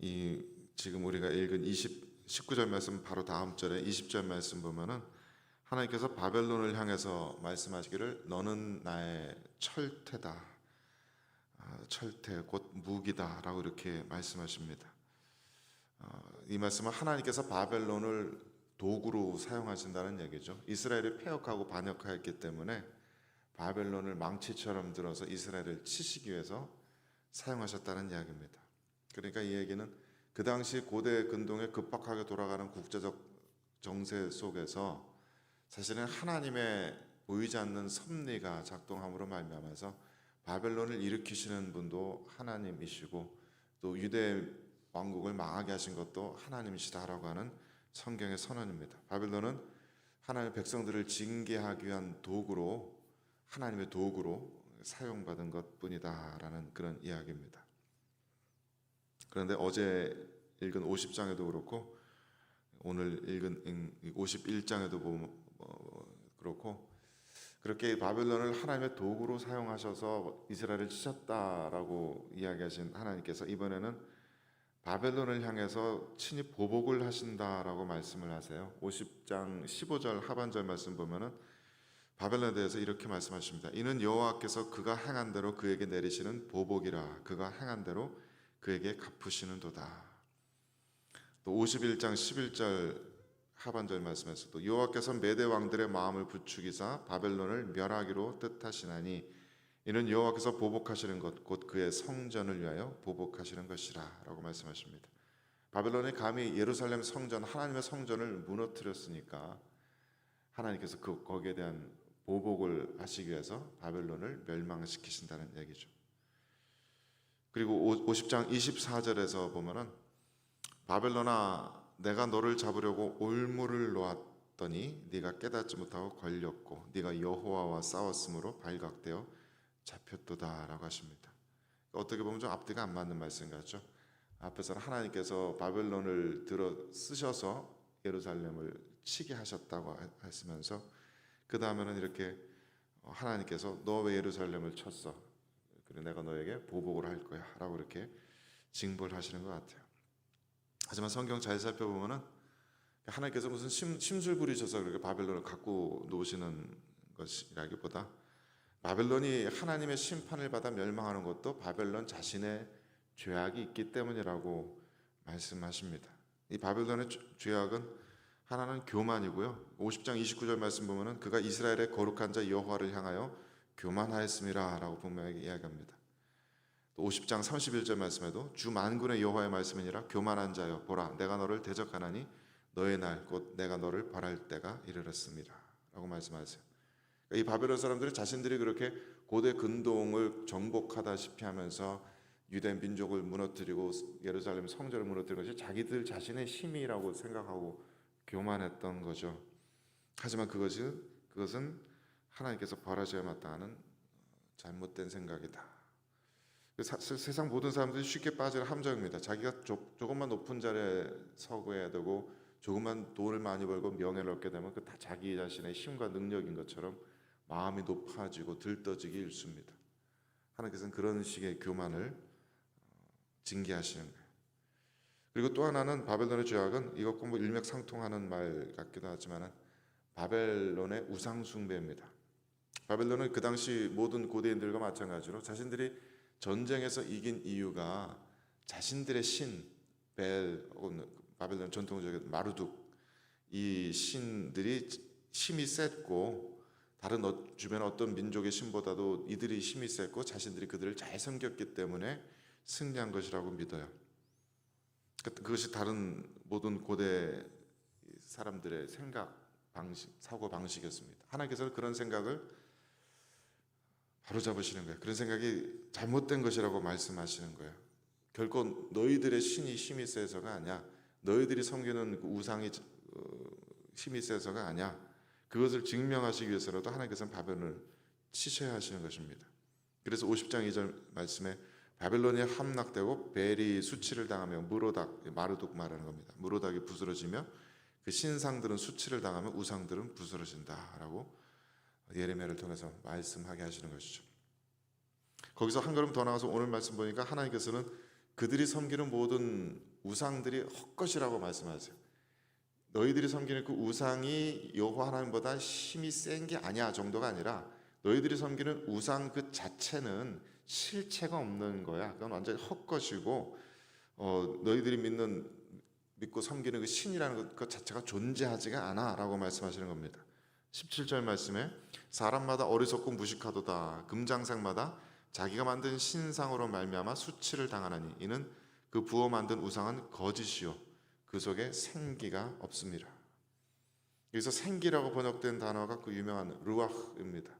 이 지금 우리가 읽은 20 19절 말씀 바로 다음 절에 20절 말씀 보면은 하나님께서 바벨론을 향해서 말씀하시기를 너는 나의 철퇴다. 아, 철퇴 곧 무기다라고 이렇게 말씀하십니다. 어, 이 말씀은 하나님께서 바벨론을 도구로 사용하신다는 얘기죠. 이스라엘이 폐역하고 반역하였기 때문에 바벨론을 망치처럼 들어서 이스라엘을 치시기 위해서 사용하셨다는 이야기입니다. 그러니까 이 얘기는 그 당시 고대 근동에 급박하게 돌아가는 국제적 정세 속에서 사실은 하나님의 보이지 않는 섭리가 작동함으로 말미암아서 바벨론을 일으키시는 분도 하나님이시고 또 유대 왕국을 망하게 하신 것도 하나님이시다라고 하는 성경의 선언입니다. 바벨론은 하나님의 백성들을 징계하기 위한 도구로 하나님의 도구로 사용받은 것뿐이다라는 그런 이야기입니다. 그런데 어제 읽은 50장에도 그렇고 오늘 읽은 51장에도 보면 어, 그렇고 그렇게 바벨론을 하나님의 도구로 사용하셔서 이스라엘을 치셨다라고 이야기하신 하나님께서 이번에는 바벨론을 향해서 친히 보복을 하신다라고 말씀을 하세요. 50장 15절 하반절 말씀 보면은 바벨론에 대해서 이렇게 말씀하십니다. 이는 여호와께서 그가 행한 대로 그에게 내리시는 보복이라 그가 행한 대로 그에게 갚으시는도다. 또 51장 11절 하반절 말씀에서도 여호와께서 메대 왕들의 마음을 부추기사 바벨론을 멸하기로 뜻하시나니 이는 여호와께서 보복하시는 것 곧 그의 성전을 위하여 보복하시는 것이라라고 말씀하십니다. 바벨론이 감히 예루살렘 성전 하나님의 성전을 무너뜨렸으니까 하나님께서 그 거기에 대한 보복을 하시기 위해서 바벨론을 멸망시키신다는 얘기죠. 그리고 50장 24절에서 보면은 바벨론아 내가 너를 잡으려고 올무를 놓았더니 네가 깨닫지 못하고 걸렸고 네가 여호와와 싸웠으므로 발각되어 잡혔도다라고 하십니다. 어떻게 보면 좀 앞뒤가 안 맞는 말씀 같죠. 앞에서는 하나님께서 바벨론을 들어 쓰셔서 예루살렘을 치게 하셨다고 하시면서 그 다음에는 이렇게 하나님께서 너 왜 예루살렘을 쳤어? 그래 내가 너에게 보복을 할 거야 라고 이렇게 징벌 하시는 것 같아요. 하지만 성경 잘 살펴보면은 하나님께서 무슨 심, 심술 부리셔서 그렇게 바벨론을 갖고 노시는 것이라기보다 바벨론이 하나님의 심판을 받아 멸망하는 것도 바벨론 자신의 죄악이 있기 때문이라고 말씀하십니다. 이 바벨론의 죄악은 하나는 교만이고요. 50장 29절 말씀 보면은 그가 이스라엘의 거룩한 자 여호와를 향하여 교만하였음이라 라고 분명하게 이야기합니다. 또 50장 31절 말씀에도 주 만군의 여호와의 말씀이니라 교만한 자여 보라 내가 너를 대적하나니 너의 날 곧 내가 너를 벌할 때가 이르렀습니다 라고 말씀하세요. 이 바벨론 사람들이 자신들이 그렇게 고대 근동을 정복하다시피 하면서 유대 민족을 무너뜨리고 예루살렘 성전을 무너뜨린 것이 자기들 자신의 힘이라고 생각하고 교만했던 거죠. 하지만 그것은 그것은 하나님께서 벌하셔야 마땅하는 잘못된 생각이다. 세상 모든 사람들이 쉽게 빠질 함정입니다. 자기가 조, 조금만 높은 자리에 서고야 되고 조금만 돈을 많이 벌고 명예를 얻게 되면 그 다 자기 자신의 힘과 능력인 것처럼 마음이 높아지고 들떠지기 일쑤입니다. 하나님께서는 그런 식의 교만을 징계하시는 거예요. 그리고 또 하나는 바벨론의 죄악은 이것과 뭐 일맥상통하는 말 같기도 하지만 바벨론의 우상 숭배입니다. 바벨론은 그 당시 모든 고대인들과 마찬가지로 자신들이 전쟁에서 이긴 이유가 자신들의 신 벨, 바벨론 전통적인 마르둑 이 신들이 힘이 셌고 다른 주변 어떤 민족의 신보다도 이들이 힘이 셌고 자신들이 그들을 잘 섬겼기 때문에 승리한 것이라고 믿어요. 그것이 다른 모든 고대 사람들의 생각 방식, 사고 방식이었습니다. 하나님께서는 그런 생각을 바로 잡으시는 거예요. 그런 생각이 잘못된 것이라고 말씀하시는 거예요. 결코 너희들의 신이 힘이 세서가 아니야. 너희들이 섬기는 그 우상이 어, 힘이 세서가 아니야. 그것을 증명하시기 위해서라도 하나님께서는 바벨론을 치셔야 하시는 것입니다. 그래서 50장 2절 말씀에 바벨론이 함락되고 벨이 수치를 당하며 무로닥 마르둑 말하는 겁니다. 무로닥이 부스러지며 그 신상들은 수치를 당하며 우상들은 부스러진다라고 예레미야를 통해서 말씀하게 하시는 것이죠. 거기서 한 걸음 더 나가서 오늘 말씀 보니까 하나님께서는 그들이 섬기는 모든 우상들이 헛것이라고 말씀하세요. 너희들이 섬기는 그 우상이 여호와 하나님보다 힘이 센 게 아니야 정도가 아니라 너희들이 섬기는 우상 그 자체는 실체가 없는 거야. 그건 완전히 헛것이고 어, 너희들이 믿는 믿고 섬기는 그 신이라는 것, 것 자체가 존재하지가 않아라고 말씀하시는 겁니다. 17절 말씀에 사람마다 어리석고 무식하도다 금장색마다 자기가 만든 신상으로 말미암아 수치를 당하나니 이는 그 부어 만든 우상은 거짓이요 그 속에 생기가 없습니다. 여기서 생기라고 번역된 단어가 그 유명한 루아흐입니다.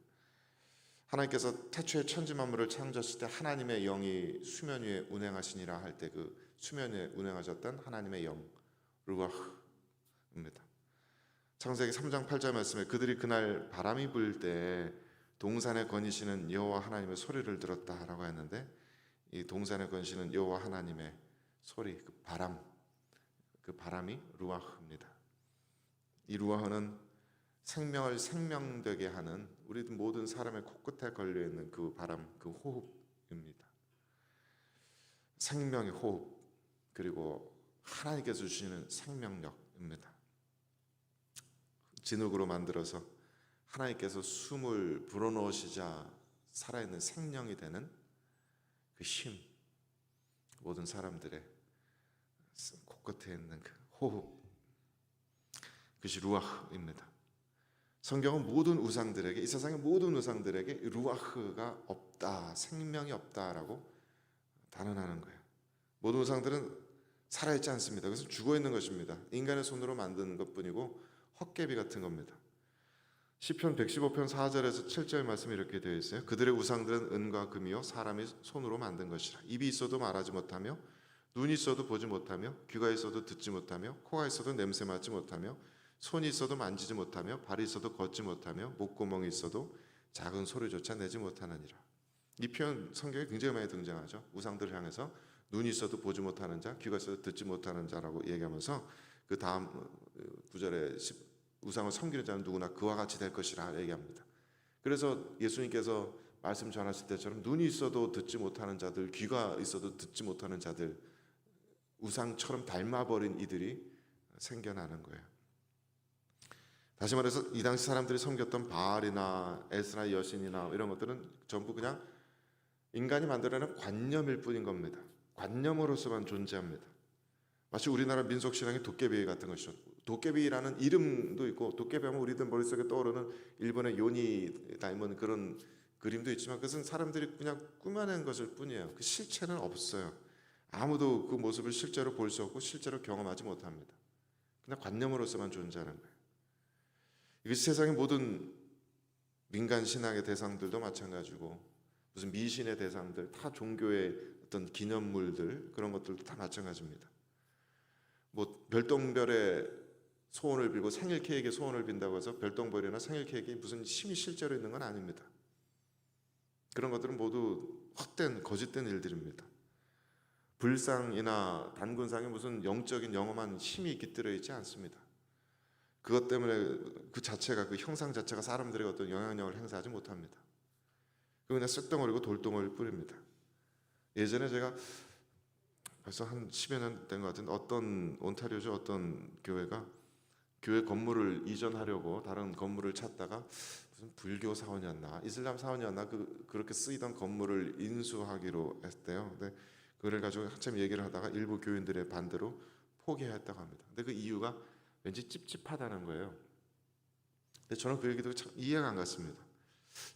하나님께서 태초에 천지 만물을 창조하실 때 하나님의 영이 수면 위에 운행하시니라 할 때 그 수면 위에 운행하셨던 하나님의 영 루아흐입니다. 창세기 3장 8절 말씀에 그들이 그날 바람이 불 때 동산에 거니시는 여호와 하나님의 소리를 들었다라고 했는데 이 동산에 거니시는 여호와 하나님의 소리 그 바람 그 바람이 루아흐입니다. 이 루아흐는 생명을 생명되게 하는 우리 모든 사람의 코끝에 걸려 있는 그 바람 그 호흡입니다. 생명의 호흡 그리고 하나님께서 주시는 생명력입니다. 진흙으로 만들어서 하나님께서 숨을 불어넣으시자 살아있는 생명이 되는 그 힘, 모든 사람들의 코끝에 있는 그 호흡, 그것이 루아흐입니다. 성경은 모든 우상들에게 이 세상의 모든 우상들에게 루아흐가 없다, 생명이 없다라고 단언하는 거예요. 모든 우상들은 살아있지 않습니다. 그래서 죽어 있는 것입니다. 인간의 손으로 만든 것뿐이고 헛개비 같은 겁니다. 시편 115편 4절에서 7절 말씀이 이렇게 되어 있어요. 그들의 우상들은 은과 금이요 사람이 손으로 만든 것이라. 입이 있어도 말하지 못하며 눈이 있어도 보지 못하며 귀가 있어도 듣지 못하며 코가 있어도 냄새 맡지 못하며 손이 있어도 만지지 못하며 발이 있어도 걷지 못하며 목구멍이 있어도 작은 소리조차 내지 못하느니라. 이 표현 성경에 굉장히 많이 등장하죠. 우상들을 향해서 눈이 있어도 보지 못하는 자, 귀가 있어도 듣지 못하는 자라고 얘기하면서 그 다음 구절에 우상을 섬기는 자는 누구나 그와 같이 될 것이라 얘기합니다. 그래서 예수님께서 말씀 전하실 때처럼 눈이 있어도 듣지 못하는 자들, 귀가 있어도 듣지 못하는 자들, 우상처럼 닮아버린 이들이 생겨나는 거예요. 다시 말해서 이 당시 사람들이 섬겼던 바알이나 에스라 여신이나 이런 것들은 전부 그냥 인간이 만들어낸 관념일 뿐인 겁니다. 관념으로서만 존재합니다. 마치 우리나라 민속 신앙의 도깨비 같은 것이죠. 도깨비라는 이름도 있고 도깨비하면 우리들 머릿속에 떠오르는 일본의 요니 닮은 그런 그림도 있지만 그것은 사람들이 그냥 꾸며낸 것일 뿐이에요. 그 실체는 없어요. 아무도 그 모습을 실제로 볼 수 없고 실제로 경험하지 못합니다. 그냥 관념으로서만 존재하는 거예요. 이것이 세상의 모든 민간 신앙의 대상들도 마찬가지고 무슨 미신의 대상들 다 종교의 어떤 기념물들 그런 것들도 다 마찬가지입니다. 뭐 별똥별의 소원을 빌고 생일 케이크에 소원을 빈다고 해서 별똥별이나 생일 케이크에 무슨 힘이 실제로 있는 건 아닙니다. 그런 것들은 모두 헛된 거짓된 일들입니다. 불상이나 단군상에 무슨 영적인 영험한 힘이 깃들어 있지 않습니다. 그것 때문에 그 자체가 그 형상 자체가 사람들의 어떤 영향력을 행사하지 못합니다. 그냥 쇳덩어리고 돌덩어리를 뿌립니다. 예전에 제가 벌써 한 10여 년 된 것 같은데 어떤 온타리오죠 어떤 교회가 교회 건물을 이전하려고 다른 건물을 찾다가 무슨 불교 사원이었나 이슬람 사원이었나 그 그렇게 쓰이던 건물을 인수하기로 했대요. 근데 그를 가지고 한참 얘기를 하다가 일부 교인들의 반대로 포기했다고 합니다. 근데 그 이유가 왠지 찝찝하다는 거예요. 근데 저는 그 얘기 듣고 참 이해가 안 갔습니다.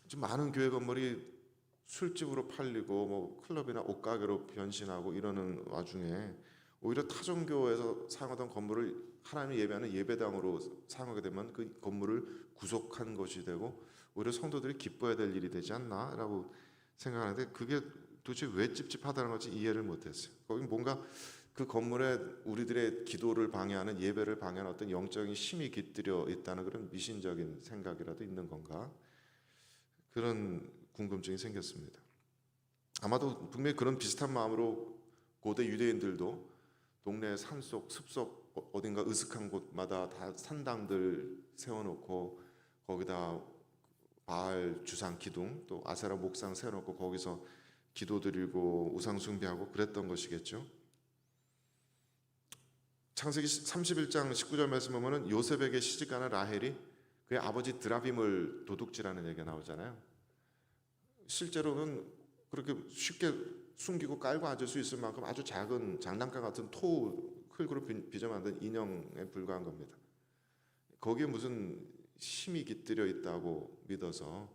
좀 많은 교회 건물이 술집으로 팔리고 뭐 클럽이나 옷가게로 변신하고 이러는 와중에 오히려 타종교에서 사용하던 건물을 하나님 예배하는 예배당으로 사용하게 되면 그 건물을 구속한 것이 되고 오히려 성도들이 기뻐해야 될 일이 되지 않나라고 생각하는데 그게 도대체 왜 찝찝하다는 건지 이해를 못했어요. 거기 뭔가 그 건물에 우리들의 기도를 방해하는 예배를 방해하는 어떤 영적인 힘이 깃들여 있다는 그런 미신적인 생각이라도 있는 건가 그런 궁금증이 생겼습니다. 아마도 분명히 그런 비슷한 마음으로 고대 유대인들도 동네 산속 숲속 어- 어딘가 으슥한 곳마다 다 산당들 세워놓고 거기다 바알 주상 기둥 또 아세라 목상 세워놓고 거기서 기도 드리고 우상 숭배하고 그랬던 것이겠죠. 창세기 31장 19절 말씀 보면은 요셉에게 시집가는 라헬이 그의 아버지 드라빔을 도둑질하는 얘기가 나오잖아요. 실제로는 그렇게 쉽게 숨기고 깔고 앉을 수 있을 만큼 아주 작은 장난감 같은 토 흙으로 빚- 빚어 만든 인형에 불과한 겁니다. 거기에 무슨 힘이 깃들여 있다고 믿어서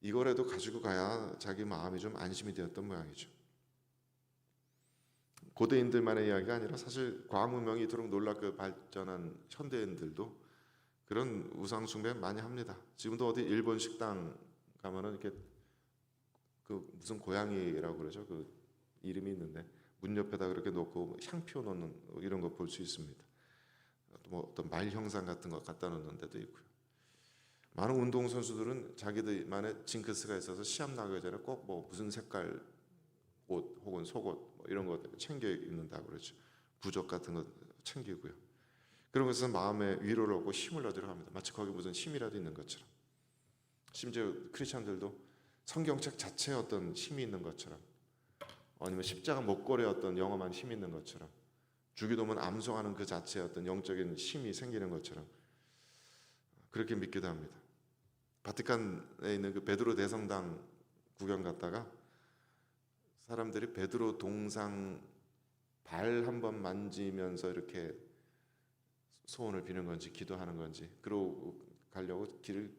이거라도 가지고 가야 자기 마음이 좀 안심이 되었던 모양이죠. 고대인들만의 이야기가 아니라 사실 과학 문명이 이토록 놀랍게 발전한 현대인들도 그런 우상 숭배 많이 합니다. 지금도 어디 일본 식당 가면은 이렇게 그 무슨 고양이라고 그러죠. 그 이름이 있는데 문 옆에다 그렇게 놓고 향표 놓는 이런 거 볼 수 있습니다. 또뭐 어떤 말 형상 같은 거 갖다 놓는 데도 있고요. 많은 운동 선수들은 자기들만의 징크스가 있어서 시합 나가기 전에 꼭 뭐 무슨 색깔 옷 혹은 속옷 뭐 이런 거 챙겨 입는다 그러죠. 부적 같은 거 챙기고요. 그런 것은 마음의 위로를 얻고 힘을 얻으려 합니다. 마치 거기 무슨 힘이라도 있는 것처럼. 심지어 크리스천들도 성경책 자체에 어떤 힘이 있는 것처럼 아니면 십자가 목걸이에 어떤 영험한 힘이 있는 것처럼 주기도문 암송하는 그 자체에 어떤 영적인 힘이 생기는 것처럼 그렇게 믿기도 합니다. 바티칸에 있는 그 베드로 대성당 구경 갔다가 사람들이 베드로 동상 발 한 번 만지면서 이렇게 소원을 비는 건지 기도하는 건지 그러고 가려고 길을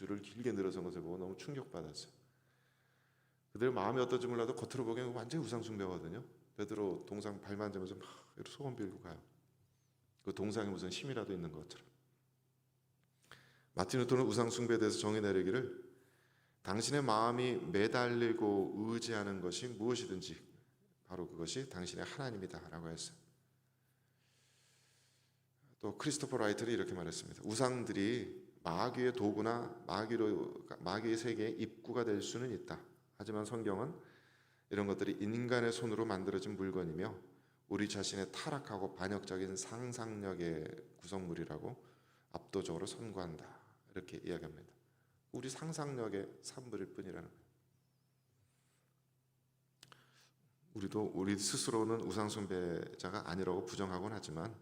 줄을 길게 늘어선 것을 보고 너무 충격받았어요. 그들 마음이 어떨지 몰라도 겉으로 보기에는 완전히 우상 숭배거든요. 베드로 동상 발 만지면서 막 소원 빌고 가요. 그 동상에 무슨 힘이라도 있는 것처럼. 마틴 루터는 우상 숭배에 대해서 정의 내리기를 당신의 마음이 매달리고 의지하는 것이 무엇이든지 바로 그것이 당신의 하나님이다라고 했어요. 또 크리스토퍼 라이트는 이렇게 말했습니다. 우상들이 마귀의 도구나 마귀로 마귀의 세계의 입구가 될 수는 있다. 하지만 성경은 이런 것들이 인간의 손으로 만들어진 물건이며 우리 자신의 타락하고 반역적인 상상력의 구성물이라고 압도적으로 선고한다. 이렇게 이야기합니다. 우리 상상력의 산물일 뿐이라는. 우리도 우리 스스로는 우상숭배자가 아니라고 부정하곤 하지만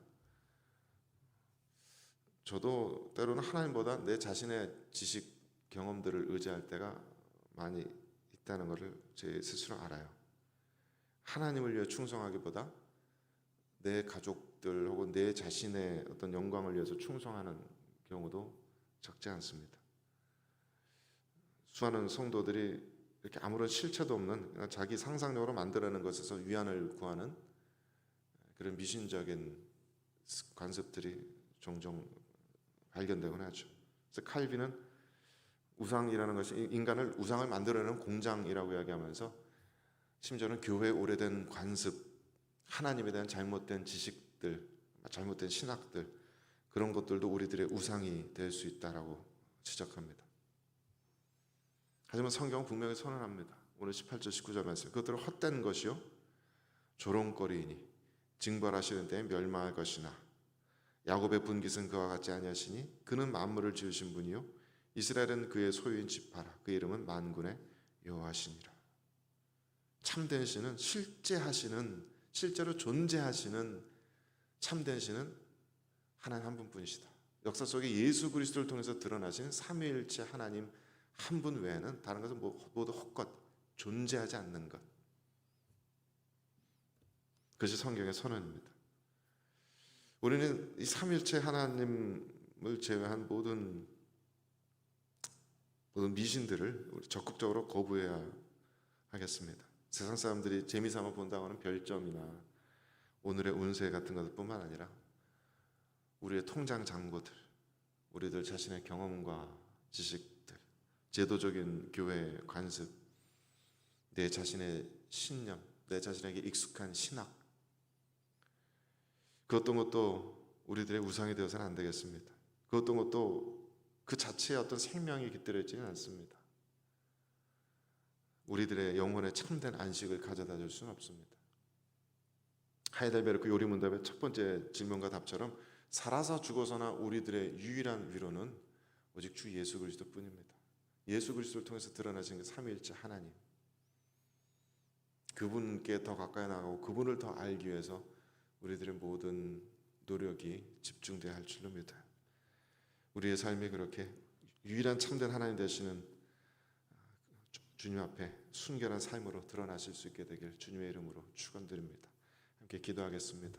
저도 때로는 하나님보다 내 자신의 지식 경험들을 의지할 때가 많이 있다는 것을 제 스스로 알아요. 하나님을 위해 충성하기보다 내 가족들 혹은 내 자신의 어떤 영광을 위해서 충성하는 경우도 적지 않습니다. 수많은 성도들이 이렇게 아무런 실체도 없는 자기 상상력으로 만들어내는 것에서 위안을 구하는 그런 미신적인 관습들이 종종 발견되곤 하죠. 그래서 칼빈은 우상이라는 것이 인간을 우상을 만들어내는 공장이라고 이야기하면서 심지어는 교회의 오래된 관습, 하나님에 대한 잘못된 지식들, 잘못된 신학들 그런 것들도 우리들의 우상이 될 수 있다라고 지적합니다. 하지만 성경은 분명히 선언합니다. 오늘 18절 19절 말씀. 그것들은 헛된 것이요 조롱거리이니 징벌하시는 때에 멸망할 것이나 야곱의 분깃은 그와 같지 아니하시니 그는 만물을 지으신 분이요 이스라엘은 그의 소유인 지파라 그 이름은 만군의 여호와시니라. 참된 신은 실제 하시는 실제로 존재하시는 참된 신은 하나님 한 분뿐이시다. 역사 속에 예수 그리스도를 통해서 드러나신 삼위일체 하나님 한 분 외에는 다른 것은 뭐- 모두 헛것 존재하지 않는 것. 그것이 성경의 선언입니다. 우리는 이 삼일체 하나님을 제외한 모든 모든 미신들을 적극적으로 거부해야 하겠습니다. 세상 사람들이 재미삼아 본다고 하는 별점이나 오늘의 운세 같은 것뿐만 아니라 우리의 통장 잔고들, 우리들 자신의 경험과 지식들, 제도적인 교회 관습, 내 자신의 신념, 내 자신에게 익숙한 신학, 그 어떤 것도 우리들의 우상이 되어서는 안 되겠습니다. 그 어떤 것도 그 자체에 어떤 생명이 깃들어 있지는 않습니다. 우리들의 영혼에 참된 안식을 가져다 줄 수는 없습니다. 하이델베르크 요리문답의 첫 번째 질문과 답처럼 살아서 죽어서나 우리들의 유일한 위로는 오직 주 예수 그리스도뿐입니다. 예수 그리스도를 통해서 드러나신 그 삼위일체 하나님. 그분께 더 가까이 나가고 그분을 더 알기 위해서 우리들의 모든 노력이 집중돼야 할 줄로 믿어요. 우리의 삶이 그렇게 유일한 참된 하나님 되시는 주- 주님 앞에 순결한 삶으로 드러나실 수 있게 되길 주님의 이름으로 축원드립니다. 함께 기도하겠습니다.